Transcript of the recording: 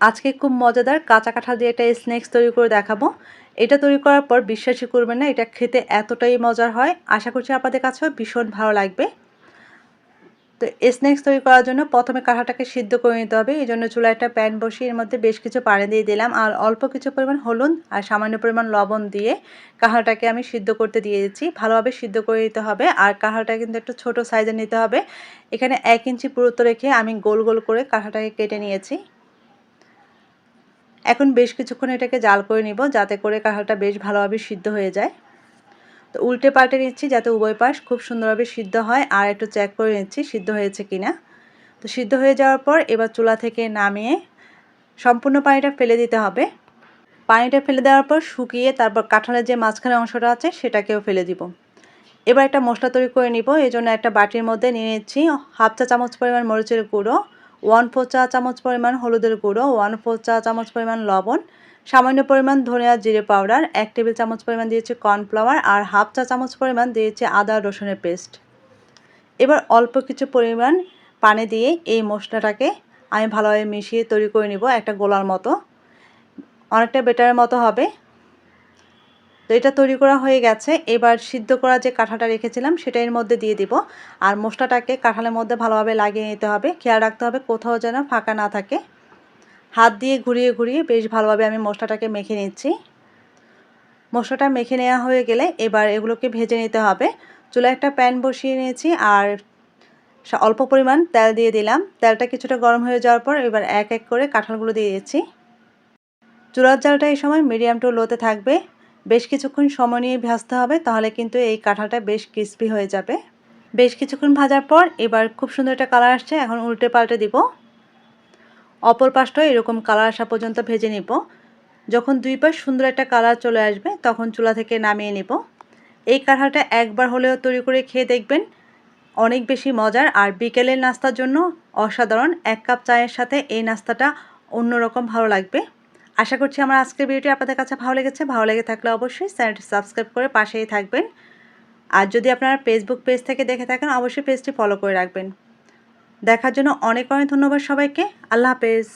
আজকে খুব মজাদার কাঁচা কাঁঠাল দিয়ে একটা স্ন্যাক্স তৈরি করে দেখাবো। এটা তৈরি করার পর বিশ্বাসই করবেন না, এটা খেতে এতটাই মজার হয়। আশা করছি আপনাদের কাছেও ভীষণ ভালো লাগবে। তো স্ন্যাক্স তৈরি করার জন্য প্রথমে কাঁঠাটাকে সিদ্ধ করে নিতে হবে। এই জন্য চুলা একটা প্যান বসিয়ে এর মধ্যে বেশ কিছু পানি দিয়ে দিলাম। আর অল্প কিছু পরিমাণ হলুদ আর সামান্য পরিমাণ লবণ দিয়ে কাঁঠালটাকে আমি সিদ্ধ করতে দিয়ে দিচ্ছি। ভালোভাবে সিদ্ধ করে নিতে হবে। আর কাঁঠালটা কিন্তু একটু ছোট সাইজের নিতে হবে। এখানে এক ইঞ্চি পুরুত্ব রেখে আমি গোল গোল করে কাঁঠালটাকে কেটে নিয়েছি। এখন বেশ কিছুক্ষণ এটাকে জাল করে নিব যাতে করে কাঁঠালটা বেশ ভালোভাবে সিদ্ধ হয়ে যায়। তো উল্টে পাল্টে নিচ্ছি যাতে উভয় পাশ খুব সুন্দরভাবে সিদ্ধ হয় আর একটু চেক করে নিচ্ছি সিদ্ধ হয়েছে কিনা। তো সিদ্ধ হয়ে যাওয়ার পর এবার চুলা থেকে নামিয়ে সম্পূর্ণ পানিটা ফেলে দিতে হবে। পানিটা ফেলে দেওয়ার পর শুকিয়ে তারপর কাঁঠালের যে মাঝখানে অংশটা আছে সেটাকেও ফেলে দিব। এবার একটা মশলা তৈরি করে নিব এই জন্য একটা বাটির মধ্যে নিয়ে নিচ্ছি হাফ চা চামচ পরিমাণ মরিচের গুঁড়ো। ওয়ান ফোর চা চামচ পরিমাণ হলুদের গুঁড়ো, ওয়ান ফোর চা চামচ পরিমাণ লবণ, সামান্য পরিমাণ ধনিয়া জিরে পাউডার, এক টেবিল চামচ পরিমাণ দিয়েছি কর্নফ্লাওয়ার আর হাফ চা চামচ পরিমাণ দিয়েছি আদা রসুনের পেস্ট। এবার অল্প কিছু পরিমাণ পানি দিয়ে এই মশলাটাকে আমি ভালোভাবে মিশিয়ে তৈরি করে নিব একটা গোলার মতো। অনেকটা বেটারের মতো হবে। তো এটা তৈরি করা হয়ে গেছে। এবার সিদ্ধ করা যে কাঁঠাটা রেখেছিলাম, সেটা এর মধ্যে দিয়ে দিব। আর মশলাটাকে কাঁঠালের মধ্যে ভালোভাবে লাগিয়ে নিতে হবে। খেয়াল রাখতে হবে কোথাও যেন ফাঁকা না থাকে। হাত দিয়ে ঘুরিয়ে ঘুরিয়ে বেশ ভালোভাবে আমি মশলাটাকে মেখে নিচ্ছি। মশলাটা মেখে নেওয়া হয়ে গেলে এবার এগুলোকে ভেজে নিতে হবে। চুলা একটা প্যান বসিয়ে নিয়েছি আর অল্প পরিমাণ তেল দিয়ে দিলাম। তেলটা কিছুটা গরম হয়ে যাওয়ার পর এবার এক এক করে কাঁঠালগুলো দিয়ে দিচ্ছি। চুলার জালটা এই সময় মিডিয়াম টু লোতে থাকবে। বেশ কিছুক্ষণ সময় নিয়ে ভাজতে হবে, তাহলে কিন্তু এই কাঁঠালটা বেশ ক্রিস্পি হয়ে যাবে। বেশ কিছুক্ষণ ভাজার পর এবার খুব সুন্দর একটা কালার আসছে, এখন উল্টে পাল্টে দিব। অপর পাশটাও এরকম কালার আসা পর্যন্ত ভেজে নিব। যখন দুই পাশ সুন্দর একটা কালার চলে আসবে, তখন চুলা থেকে নামিয়ে নিব। এই কাঁঠালটা একবার হলেও তৈরি করে খেয়ে দেখবেন, অনেক বেশি মজার। আর বিকেলের নাস্তার জন্য অসাধারণ। এক কাপ চায়ের সাথে এই নাস্তাটা অন্যরকম ভালো লাগবে। আশা করছি আমার আজকের ভিডিওটি আপনাদের কাছে ভালো লেগেছে। ভালো লেগে থাকলে অবশ্যই চ্যানেলটি সাবস্ক্রাইব করে পাশেই থাকবেন। আর যদি আপনারা ফেসবুক পেজ থেকে দেখে থাকেন, অবশ্যই পেজটি ফলো করে রাখবেন। দেখার জন্য অনেক অনেক ধন্যবাদ সবাইকে। আল্লাহ হাফেজ।